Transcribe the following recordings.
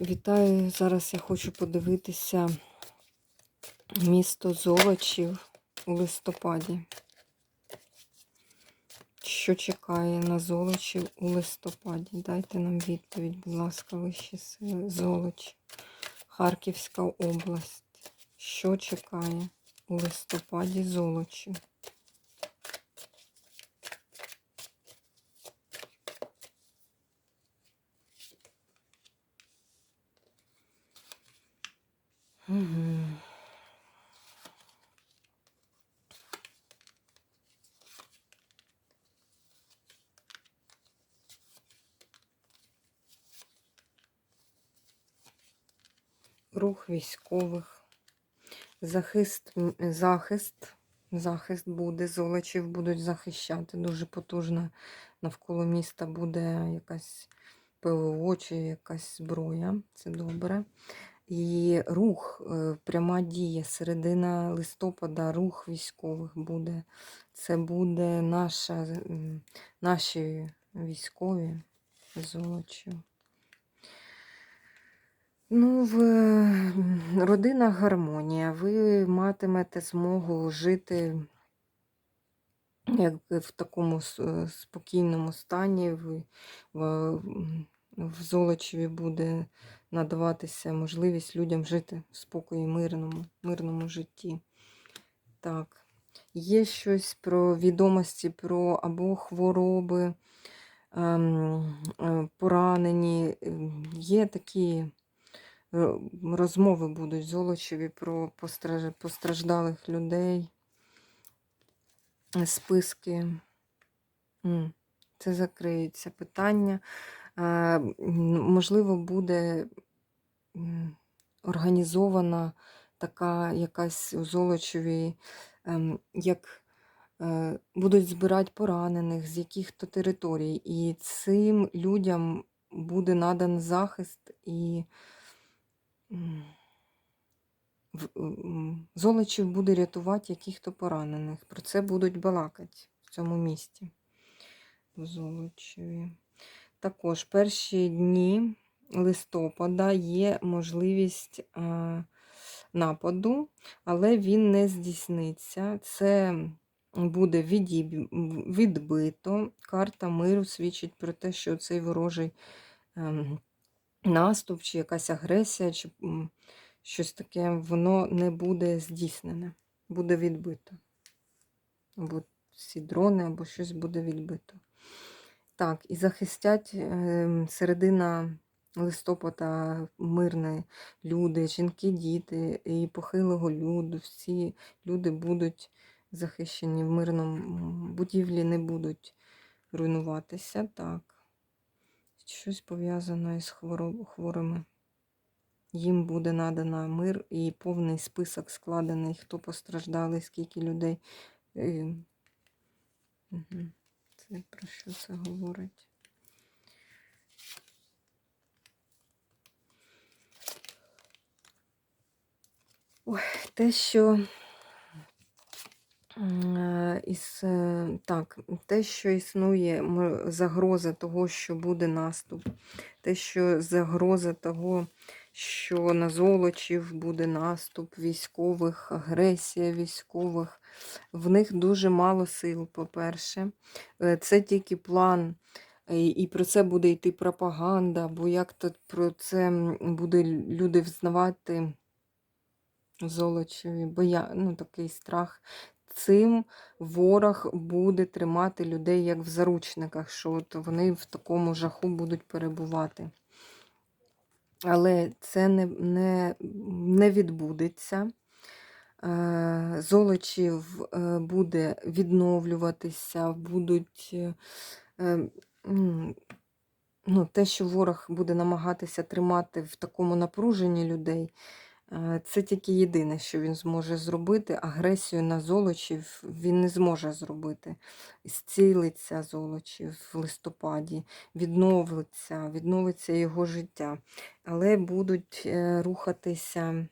Вітаю! Зараз я хочу подивитися місто Золочів у листопаді. Що чекає на Золочів у листопаді? Дайте нам відповідь, будь ласка, вищі сили. Золоч, Харківська область. Що чекає у листопаді Золочів? Рух військових, захист, захист, захист буде, золочів будуть захищати. Дуже потужно навколо міста буде якась ПВО чи якась зброя. Це добре. І рух, е, пряма дія, середина листопада, рух військових буде. Це буде наша, наші військові золочів. Ну, в м, родинах гармонія. Ви матимете змогу жити як в такому спокійному стані. Ви, в, Золочеві буде надаватися можливість людям жити в спокої, мирному, мирному житті. Так. Є щось про відомості про або хвороби, ем, е, поранені. Ем, Є такі е, розмови будуть Золочеві про постраж- постраждалих людей, е, списки. Це закриється питання. Е, м, Можливо, буде організована така якась у Золочеві, ем, як е, будуть збирати поранених з яких-то територій, і цим людям буде надан захист і Золочів буде рятувати яких-то поранених. Про це будуть балакати в цьому місті. В Золочеві. Також перші дні листопада є можливість е, нападу, але він не здійсниться. Це буде відбито. Карта миру свідчить про те, що цей ворожий ем, наступ, чи якась агресія, чи щось таке, воно не буде здійснене, буде відбито. Або всі дрони, або щось буде відбито. Так, і захистять ем, середина листопада мирні люди, жінки, діти і похилого люду. Всі люди будуть захищені в мирному будівлі, не будуть руйнуватися. Так. Щось пов'язане із хворо- хворими. Їм буде надано мир і повний список складений, хто постраждали, скільки людей. Мгм. Це про що це говорить? Те, що е, із, е, так, те, що існує загроза того, що буде наступ, те, що загроза того, що на золочів буде наступ військових, агресія військових, в них дуже мало сил, по-перше. Е, Це тільки план. І і про це буде йти пропаганда, бо як то про це буде люди взнавати Золочеві, бо я, ну, такий страх. Цим ворог буде тримати людей як в заручниках, що от вони в такому жаху будуть перебувати. Але це не, не, не відбудеться. Е, Золочів е, буде відновлюватися, будуть е, е, м, ну, те, що ворог буде намагатися тримати в такому напруженні людей, це тільки єдине, що він зможе зробити. Агресію на золочів він не зможе зробити. Зцілиться золочів в листопаді, відновиться, відновиться його життя. Але будуть е, рухатися.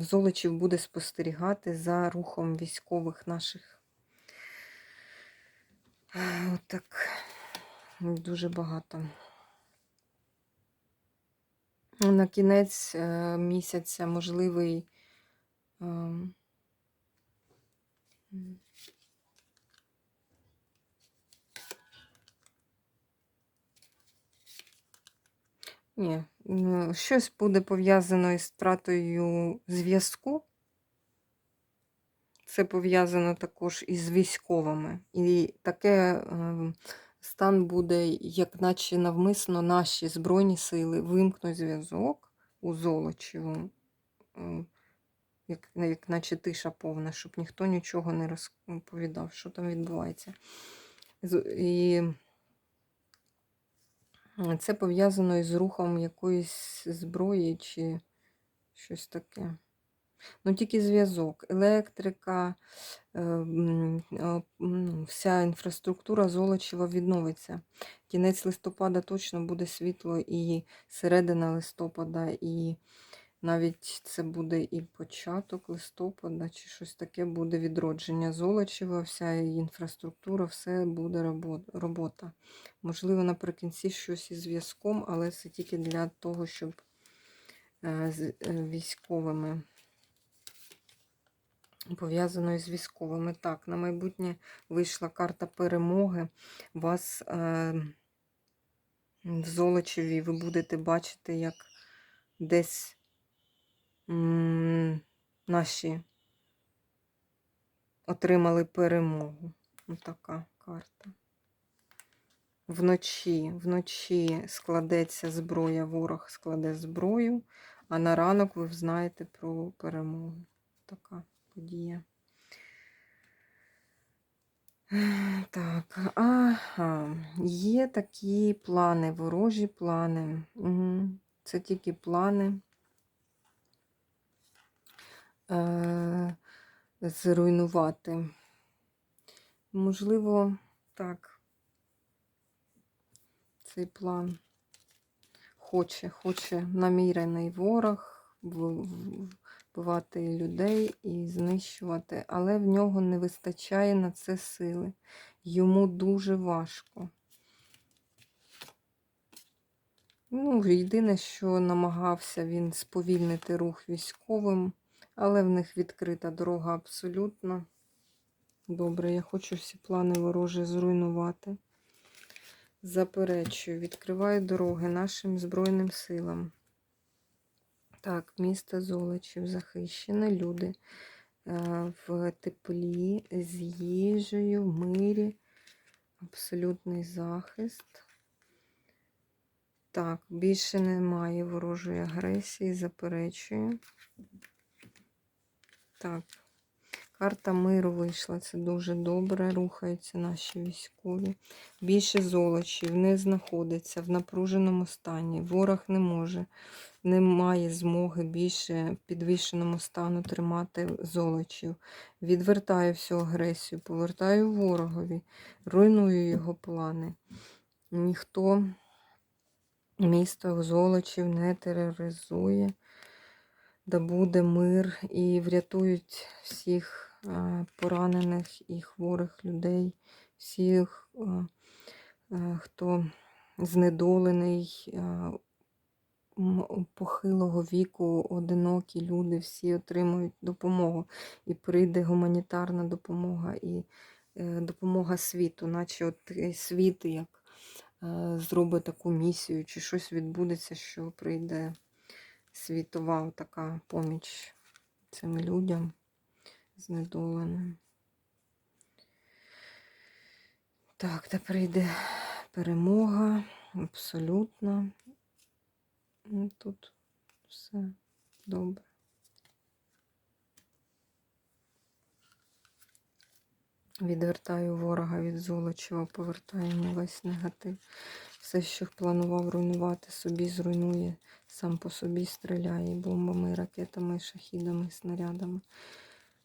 Золочів буде спостерігати за рухом військових наших. Е, Отак. Дуже багато. На кінець е, місяця можливий. ем, Ні, щось буде пов'язано із втратою зв'язку. Це пов'язано також із військовими. І таке ем, стан буде, як наче навмисно наші Збройні сили вимкнуть зв'язок у Золочеву, ем, як, як наче тиша повна, щоб ніхто нічого не розповідав, що там відбувається. І це пов'язано із рухом якоїсь зброї чи щось таке. Ну, тільки зв'язок, електрика, е, вся інфраструктура Золочева відновиться. Кінець листопада точно буде світло, і середина листопада, і навіть це буде і початок листопада, чи щось таке буде відродження Золочева, вся її інфраструктура, все буде робота. Можливо, наприкінці щось із зв'язком, але це тільки для того, щоб е, з е, військовими пов'язано із військовими. Так, на майбутнє вийшла карта перемоги. Вас е, в Золочеві ви будете бачити, як десь м, наші отримали перемогу. Така карта. Вночі, вночі складеться зброя, ворог складе зброю, а на ранок ви знаєте про перемогу. Така подія. Так, ага, є такі плани, ворожі плани. Угу. Це тільки плани е- зруйнувати. Можливо, так, цей план хоче, хоче намірений ворог вбивати людей і знищувати, але в нього не вистачає на це сили. Йому дуже важко. Ну, єдине, що намагався він сповільнити рух військовим, але в них відкрита дорога абсолютно. Добре, я хочу всі плани ворожі зруйнувати. Заперечую, відкриваю дороги нашим Збройним силам. Так, місто Золочів захищене, люди е, в теплі, з їжею, в мирі, абсолютний захист. Так, більше немає ворожої агресії, заперечую. Так, карта миру вийшла, це дуже добре. Рухаються наші військові. Більше золочів не знаходиться в напруженому стані. Ворог не може, не має змоги більше підвищеному стану тримати золочів. Відвертаю всю агресію, повертаю ворогові, руйную його плани. Ніхто місто золочів не тероризує, да буде мир і врятують всіх поранених і хворих людей, всіх, е, е, хто знедолений, е, похилого віку, одинокі люди, всі отримують допомогу. І прийде гуманітарна допомога і е, допомога світу, наче от е, світ як е, зробить таку місію, чи щось відбудеться, що прийде світова така поміч цим людям знедоленим. Так, та прийде перемога абсолютно. Ну, Тут все добре. Відвертаю ворога від Золочева, повертаємо весь негатив. Все, що планував руйнувати собі, зруйнує, сам по собі стріляє бомбами, ракетами, шахідами, снарядами.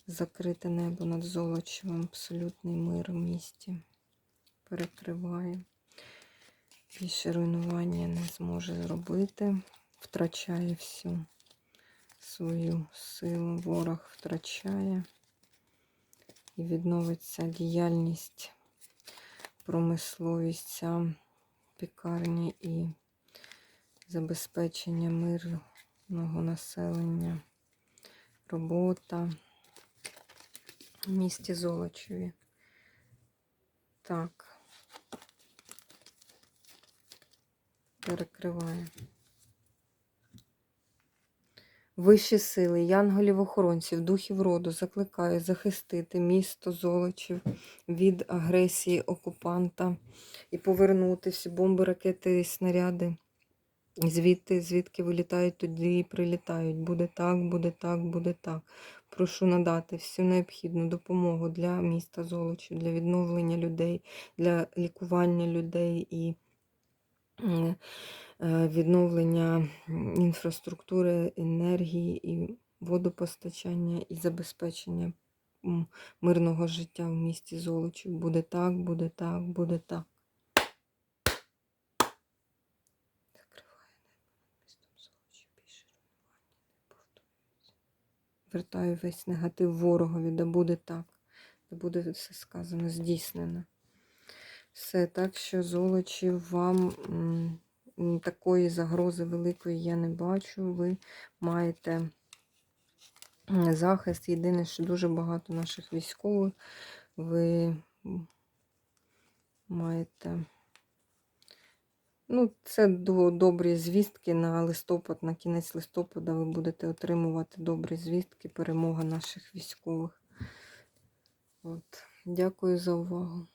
Закрите небо над Золочевим, абсолютний мир в місті. Перекриває. Більше руйнування не зможе зробити. Втрачає всю свою силу. Ворог втрачає. І відновиться діяльність, промисловість, ця пікарні і забезпечення мирного населення, робота місті Золочеві. Так. Перекриваю. Вищі сили, янголів-охоронців, духів роду закликаю захистити місто Золочів від агресії окупанта і повернути всі бомби, ракети і снаряди. Звідти, звідки вилітають, туди і прилітають. Буде так, буде так, буде так. Прошу надати всю необхідну допомогу для міста Золочів, для відновлення людей, для лікування людей і е, відновлення інфраструктури, енергії і водопостачання і забезпечення мирного життя в місті Золочів. Буде так, буде так, буде так. Закриваю небо над містом Золочів. Більше руйнування не повторюється. Вертаю весь негатив ворогові, да буде так. Да буде все сказано, здійснено. Все, так що Золочів вам такої загрози великої я не бачу. Ви маєте захист. Єдине, що дуже багато наших військових. Ви маєте. Ну, це добрі звістки на листопад, на кінець листопада ви будете отримувати добрі звістки, перемога наших військових. От. Дякую за увагу.